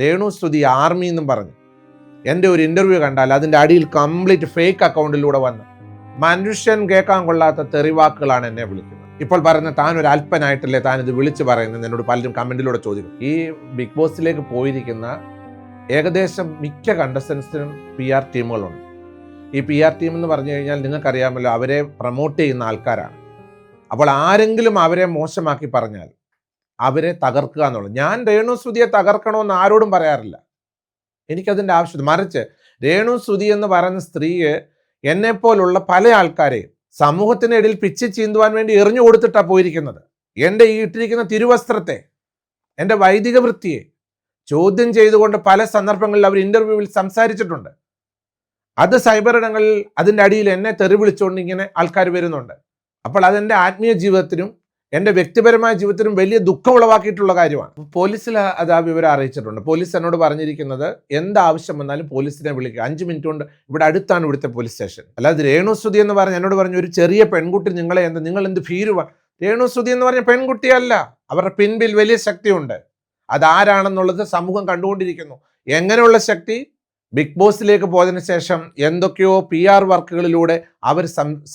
രേണു ശ്രുതി army എന്നും പറഞ്ഞു. എന്റെ ഒരു ഇന്റർവ്യൂ കണ്ടാൽ അതിന്റെ അടിയിൽ കംപ്ലീറ്റ് ഫേക്ക് അക്കൗണ്ടിലൂടെ വന്ന്. മനുഷ്യൻ കേൾക്കാൻ കൊള്ളാത്ത തെറിവാക്കുകളാണ് എന്നെ വിളിക്കുന്നത്. ഇപ്പോൾ പറയുന്ന താൻ ഒരു അല്പനായിട്ടല്ലേ താൻ ഇത് വിളിച്ചു പറയുന്നത്? എന്നോട് പലരും കമന്റിലൂടെ ചോദിക്കും. ഈ ബിഗ് ബോസിലേക്ക് പോയിരിക്കുന്ന ഏകദേശം മിക്ക കണ്ടസ്റ്റൻസിനും പി ആർ ടീമുകളുണ്ട്. ഈ പി ആർ ടീം എന്ന് പറഞ്ഞു കഴിഞ്ഞാൽ നിങ്ങൾക്കറിയാമല്ലോ അവരെ പ്രൊമോട്ട് ചെയ്യുന്ന ആൾക്കാരാണ്. അപ്പോൾ ആരെങ്കിലും അവരെ മോശമാക്കി പറഞ്ഞാൽ അവരെ തകർക്കുക എന്നുള്ളത്. ഞാൻ രേണു സുതിയെ തകർക്കണമെന്ന് ആരോടും പറയാറില്ല. എനിക്കതിന്റെ ആവശ്യം മറിച്ച് രേണു സുതി എന്ന് പറയുന്ന സ്ത്രീയെ എന്നെപ്പോലുള്ള പല ആൾക്കാരെയും സമൂഹത്തിനിടയിൽ പിച്ച് ചീന്തുവാൻ വേണ്ടി എറിഞ്ഞു കൊടുത്തിട്ടാണ് പോയിരിക്കുന്നത്. എന്റെ ഈ ഇട്ടിരിക്കുന്ന തിരുവസ്ത്രത്തെ എന്റെ വൈദിക വൃത്തിയെ ചോദ്യം ചെയ്തുകൊണ്ട് പല സന്ദർഭങ്ങളിൽ അവർ ഇന്റർവ്യൂവിൽ സംസാരിച്ചിട്ടുണ്ട്. അത് സൈബർ ഇടങ്ങളിൽ അതിന്റെ അടിയിൽ എന്നെ തെറി വിളിച്ചുകൊണ്ട് ഇങ്ങനെ ആൾക്കാർ വരുന്നുണ്ട്. അപ്പോൾ അതെന്റെ ആത്മീയ ജീവിതത്തിനും എന്റെ വ്യക്തിപരമായ ജീവിതത്തിനും വലിയ ദുഃഖം ഉളവാക്കിയിട്ടുള്ള കാര്യമാണ്. പോലീസിൽ അത് ആ വിവരം അറിയിച്ചിട്ടുണ്ട്. പോലീസ് എന്നോട് പറഞ്ഞിരിക്കുന്നത് എന്താവശ്യം വന്നാലും പോലീസിനെ വിളിക്കുക. അഞ്ച് മിനിറ്റ് കൊണ്ട് ഇവിടെ അടുത്താണ് ഇവിടുത്തെ പോലീസ് സ്റ്റേഷൻ. അല്ലാതെ രേണുസ്തുതി എന്ന് പറഞ്ഞ് എന്നോട് പറഞ്ഞു ഒരു ചെറിയ പെൺകുട്ടി നിങ്ങളെ എന്ത് നിങ്ങൾ എന്ത് ഭീരുവ? രേണുസ്തുതി എന്ന് പറഞ്ഞ പെൺകുട്ടിയല്ല. അവരുടെ പിൻപിൽ വലിയ ശക്തിയുണ്ട്. അതാരാണെന്നുള്ളത് സമൂഹം കണ്ടുകൊണ്ടിരിക്കുന്നു. എങ്ങനെയുള്ള ശക്തി? ബിഗ് ബോസിലേക്ക് പോയതിനു ശേഷം എന്തൊക്കെയോ പി ആർ വർക്കുകളിലൂടെ അവർ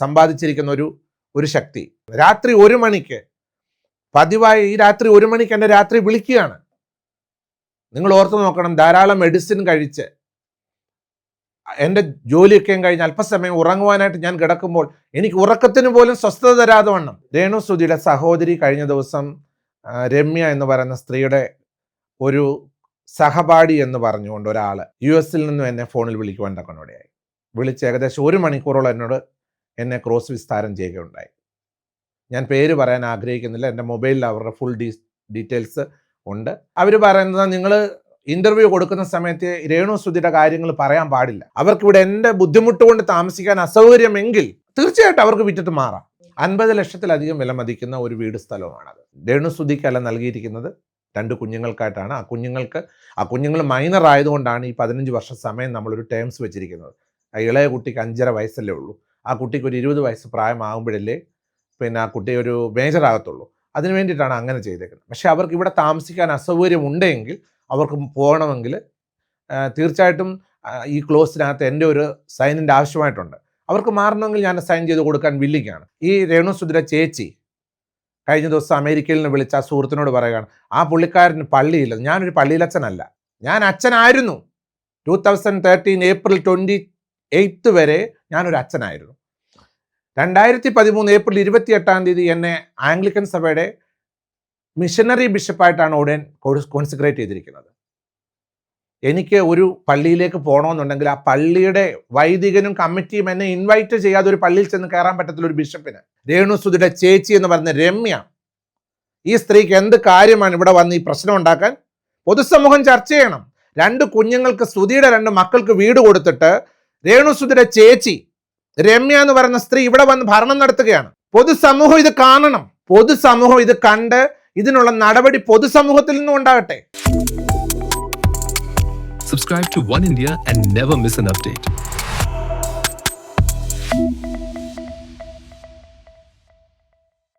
സമ്പാദിച്ചിരിക്കുന്ന ഒരു ഒരു ശക്തി. രാത്രി ഒരു മണിക്ക് പതിവായി ഈ രാത്രി ഒരു മണിക്ക് എന്നെ രാത്രി വിളിക്കുകയാണ്. നിങ്ങൾ ഓർത്തു നോക്കണം ധാരാളം മെഡിസിൻ കഴിച്ച് എന്റെ ജോലിയൊക്കെ കഴിഞ്ഞ് അല്പസമയം ഉറങ്ങുവാനായിട്ട് ഞാൻ കിടക്കുമ്പോൾ എനിക്ക് ഉറക്കത്തിന് പോലും സ്വസ്ഥത തരാതെ വണ്ണം. രേണു സുധിയുടെ സഹോദരി കഴിഞ്ഞ ദിവസം രമ്യ എന്ന് പറയുന്ന സ്ത്രീയുടെ ഒരു സഹപാഠി എന്ന് പറഞ്ഞുകൊണ്ട് ഒരാൾ യു എസിൽ നിന്നും എന്നെ ഫോണിൽ വിളിക്കുവാൻ തക്കനോടെയായി. വിളിച്ച് ഏകദേശം ഒരു മണിക്കൂറോളം എന്നോട് എന്നെ ക്രോസ് വിസ്താരം ചെയ്യുകയുണ്ടായി. ഞാൻ പേര് പറയാൻ ആഗ്രഹിക്കുന്നില്ല. എന്റെ മൊബൈലിൽ അവരുടെ ഫുൾ ഡീ ഡീറ്റെയിൽസ് ഉണ്ട്. അവർ പറയുന്നത് നിങ്ങൾ ഇന്റർവ്യൂ കൊടുക്കുന്ന സമയത്ത് രേണു സുധിയുടെ കാര്യങ്ങൾ പറയാൻ പാടില്ല. അവർക്കിവിടെ എന്റെ ബുദ്ധിമുട്ട് കൊണ്ട് താമസിക്കാൻ അസൗകര്യമെങ്കിൽ തീർച്ചയായിട്ടും അവർക്ക് വിറ്റിട്ട് മാറാം. അൻപത് ലക്ഷത്തിലധികം വില മതിക്കുന്ന ഒരു വീട് സ്ഥലവുമാണത് രേണു സുധിക്കല്ല നൽകിയിരിക്കുന്നത്. രണ്ട് കുഞ്ഞുങ്ങൾക്കായിട്ടാണ്. ആ കുഞ്ഞുങ്ങൾക്ക് ആ കുഞ്ഞുങ്ങൾ മൈനർ ആയതുകൊണ്ടാണ് ഈ പതിനഞ്ച് വർഷ സമയം നമ്മളൊരു ടേംസ് വെച്ചിരിക്കുന്നത്. ആ ഇളയ കുട്ടിക്ക് അഞ്ചര വയസ്സല്ലേ ഉള്ളൂ. ആ കുട്ടിക്ക് ഒരു ഇരുപത് വയസ്സ് പ്രായമാകുമ്പോഴല്ലേ പിന്നെ ആ കുട്ടി ഒരു മേജർ ആകത്തുള്ളൂ അതിന് വേണ്ടിയിട്ടാണ് അങ്ങനെ ചെയ്തേക്കുന്നത്. പക്ഷേ അവർക്ക് ഇവിടെ താമസിക്കാൻ അസൗകര്യം ഉണ്ടെങ്കിൽ അവർക്ക് പോകണമെങ്കിൽ തീർച്ചയായിട്ടും ഈ ക്ലോസിനകത്ത് എന്റെ ഒരു സൈനിന്റെ ആവശ്യമായിട്ടുണ്ട്. അവർക്ക് മാറണമെങ്കിൽ ഞാൻ സൈൻ ചെയ്ത് കൊടുക്കാൻ വില്ലിക്കാണ്. ഈ രേണു സുധിര ചേച്ചി കഴിഞ്ഞ ദിവസം അമേരിക്കയിൽ നിന്ന് വിളിച്ച ആ സുഹൃത്തിനോട് പറയുകയാണ് ആ പുള്ളിക്കാരന് പള്ളിയില്ല. ഞാനൊരു പള്ളിയിലച്ഛനല്ല. ഞാൻ അച്ഛനായിരുന്നു. Two thousand thirteen April twenty eighth വരെ ഞാനൊരു അച്ഛനായിരുന്നു. രണ്ടായിരത്തി പതിമൂന്ന് ഏപ്രിൽ ഇരുപത്തി എട്ടാം തീയതി എന്നെ ആംഗ്ലിക്കൻ സഭയുടെ മിഷനറി ബിഷപ്പായിട്ടാണ് ഉടൻ കോൺസിക്രേറ്റ് ചെയ്തിരിക്കുന്നത്. എനിക്ക് ഒരു പള്ളിയിലേക്ക് പോകണമെന്നുണ്ടെങ്കിൽ ആ പള്ളിയുടെ വൈദികനും കമ്മിറ്റിയും എന്നെ ഇൻവൈറ്റ് ചെയ്യാതെ ഒരു പള്ളിയിൽ ചെന്ന് കയറാൻ പറ്റത്തില്ല ഒരു ബിഷപ്പിന്. രേണുസുതിയുടെ ചേച്ചി എന്ന് പറയുന്ന രമ്യ ഈ സ്ത്രീക്ക് എന്ത് കാര്യമാണ് ഇവിടെ വന്ന് ഈ പ്രശ്നം ഉണ്ടാക്കാൻ? പൊതുസമൂഹം ചർച്ച ചെയ്യണം. രണ്ട് കുഞ്ഞുങ്ങൾക്ക് സ്തുതിയുടെ രണ്ട് മക്കൾക്ക് വീട് കൊടുത്തിട്ട് രേണുസുതിയുടെ ചേച്ചി രമ്യ എന്ന് പറയുന്ന സ്ത്രീ ഇവിടെ വന്ന് ഭരണം നടത്തുകയാണ്. പൊതുസമൂഹം ഇത് കാണണം. പൊതുസമൂഹം ഇത് കണ്ട് ഇതിനുള്ള നടപടി പൊതുസമൂഹത്തിൽ നിന്നും ഉണ്ടാകട്ടെ. Subscribe to One India and never miss an update.